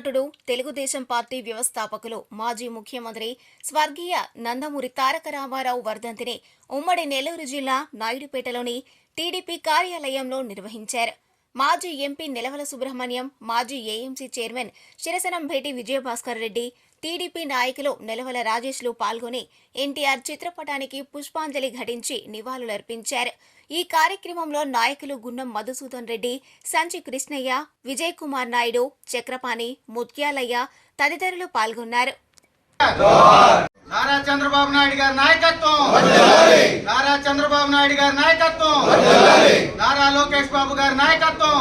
నటుడు తెలుగుదేశం పార్టీ వ్యవస్థాపకులు మాజీ ముఖ్యమంత్రి స్వర్గీయ నందమూరి తారక రామారావు వర్ధంతిని ఉమ్మడి నెల్లూరు జిల్లా నాయుడుపేటలోని టీడీపీ కార్యాలయంలో నిర్వహించారు. మాజీ ఎంపీ నిలవల సుబ్రహ్మణ్యం మాజీ AMC chairman Sirasanambheti Vijayabhaskar Reddy TDP నాయకులు నిలవల రాజేష్లు పాల్గొని ఎన్టీఆర్ చిత్రపటానికి పుష్పాంజలి ఘటించి నివాళులర్పించారు. ఈ కార్యక్రమంలో నాయకులు గున్నం మధుసూదన్ రెడ్డి సంచి కృష్ణయ్య విజయ్ కుమార్ నాయుడు చక్రపాణి ముత్యాలయ్య తదితరులు పాల్గొన్నారు. నారా చంద్రబాబు నాయుడు గారి నాయకత్వం! నారా చంద్రబాబు నాయుడు గారి నాయకత్వం నారా లోకేష్ బాబు గారి నాయకత్వం.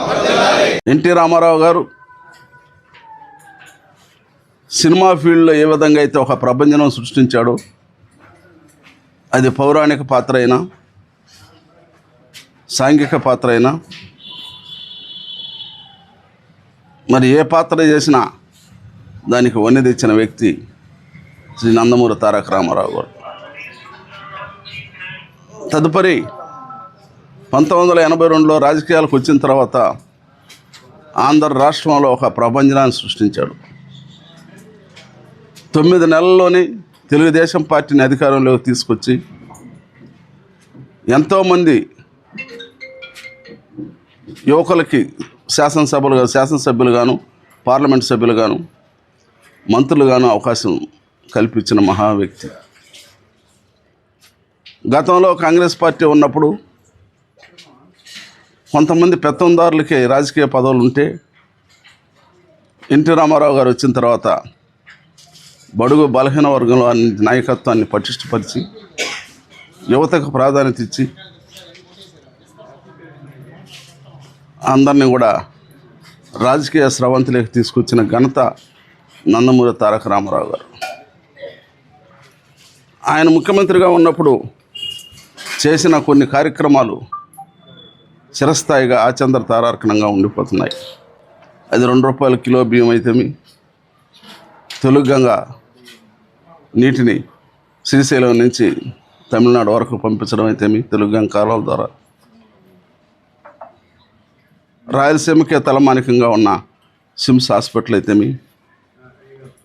ఎన్టీ రామారావు గారు సినిమా ఫీల్డ్లో ఏ విధంగా అయితే ఒక ప్రభంజనం సృష్టించాడో అది పౌరాణిక పాత్ర అయినా సాంఘిక పాత్ర అయినా మరి ఏ పాత్ర చేసినా దానికి వన్నె తెచ్చిన వ్యక్తి శ్రీ నందమూరి తారక రామారావు గారు. తదుపరి పంతొమ్మిది వందల ఎనభై రెండులో రాజకీయాలకు వచ్చిన తర్వాత ఆంధ్ర రాష్ట్రంలో ఒక ప్రభంజనాన్ని సృష్టించాడు. తొమ్మిది నెలల్లోనే తెలుగుదేశం పార్టీని అధికారంలోకి తీసుకొచ్చి ఎంతోమంది యువకులకి శాసనసభలుగా శాసనసభ్యులుగాను పార్లమెంట్ సభ్యులుగాను మంత్రులుగాను అవకాశం కల్పించిన మహా వ్యక్తి. గతంలో కాంగ్రెస్ పార్టీ ఉన్నప్పుడు కొంతమంది పెత్తందారులకి రాజకీయ పదవులు ఉంటే ఎన్టీ రామారావు గారు వచ్చిన తర్వాత బడుగు బలహీన వర్గంలో నాయకత్వాన్ని పటిష్టపరిచి యువతకు ప్రాధాన్యత ఇచ్చి అందరినీ కూడా రాజకీయ స్రవంతిలోకి తీసుకొచ్చిన ఘనత నందమూరి తారక రామారావు గారు. ఆయన ముఖ్యమంత్రిగా ఉన్నప్పుడు చేసిన కొన్ని కార్యక్రమాలు చిరస్థాయిగా ఆచంద్ర తారార్కణంగా ఉండిపోతున్నాయి. అది రెండు రూపాయల కిలో బియ్యం అయితేమి తెలుగు నీటిని శ్రీశైలం నుంచి తమిళనాడు వరకు పంపించడం అయితేమి తెలుగు గంగ కాలువల ద్వారా. రాయలసీమకే తలమానికంగా ఉన్న సిమ్స్ హాస్పిటల్ అయితేమి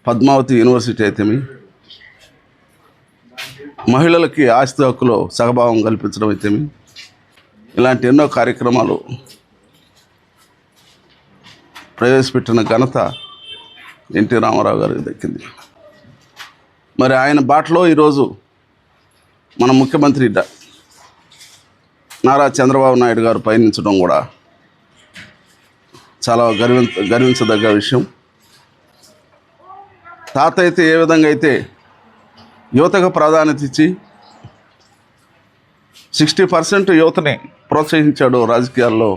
పద్మావతి యూనివర్సిటీ అయితేమి మహిళలకి ఆస్తి హక్కులో సహభావం కల్పించడం అయితేమి ఇలాంటి ఎన్నో కార్యక్రమాలు ప్రవేశపెట్టిన ఘనత ఎన్టీ రామారావు గారికి దక్కింది. మరి ఆయన బాటలో ఈరోజు మన ముఖ్యమంత్రి డ- నారా చంద్రబాబు నాయుడు గారు పయనించడం కూడా చాలా గర్వించ గర్వించదగ్గ విషయం. తాత అయితే ఏ విధంగా అయితే యువతకు ప్రాధాన్యత ఇచ్చి సిక్స్టీ పర్సెంట్ యువతని ప్రోత్సహించాడు రాజకీయాల్లో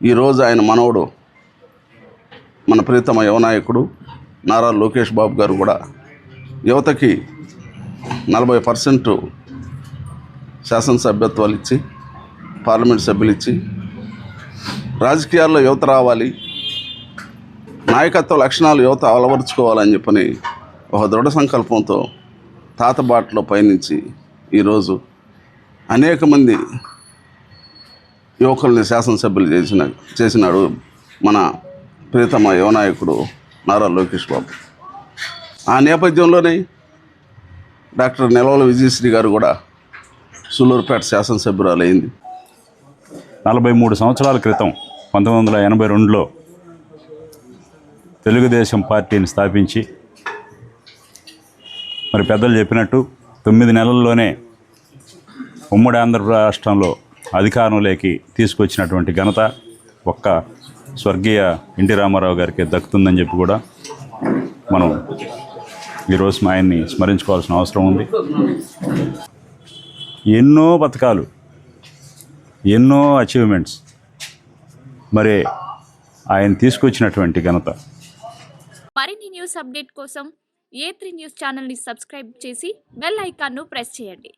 ఈరోజు ఆయన మనవడు మన ప్రీతమ యువనాయకుడు నారా లోకేష్ బాబు గారు కూడా యువతకి నలభై పర్సెంట్ శాసనసభ్యత్వాలు ఇచ్చి పార్లమెంట్ సభ్యులు ఇచ్చి రాజకీయాల్లో యువత రావాలి నాయకత్వ లక్షణాలు యువత అలవరుచుకోవాలని చెప్పని ఒక దృఢ సంకల్పంతో తాతబాటలో పయనించి ఈరోజు అనేక మంది యువకుల్ని శాసనసభ్యులు చేసిన చేసినాడు మన ప్రీతమ యువనాయకుడు నారా లోకేష్ బాబు. ఆ నేపథ్యంలోనే డాక్టర్ నెలవల విజయశ్రీ గారు కూడా సూలూరుపేట శాసనసభ్యురాలు అయింది నలభై మూడు సంవత్సరాల క్రితం పంతొమ్మిది వందల ఎనభై రెండులో తెలుగుదేశం పార్టీని స్థాపించి మరి పెద్దలు చెప్పినట్టు తొమ్మిది నెలల్లోనే ఉమ్మడి ఆంధ్ర రాష్ట్రంలో అధికారంలోకి తీసుకొచ్చినటువంటి ఘనత ఒక్క స్వర్గీయ ఎన్టీ రామారావు గారికి దక్కుతుందని చెప్పి కూడా మనం ఈరోజు మా ఆయన్ని స్మరించుకోవాల్సిన అవసరం ఉంది. ఎన్నో పథకాలు ఎన్నో అచీవ్మెంట్స్ మరి ఆయన తీసుకొచ్చినటువంటి ఘనత. మరిన్ని న్యూస్ అప్డేట్ కోసం ఏ త్రీ న్యూస్ ఛానల్ని సబ్స్క్రైబ్ చేసి బెల్ ఐకాన్ను ప్రెస్ చేయండి.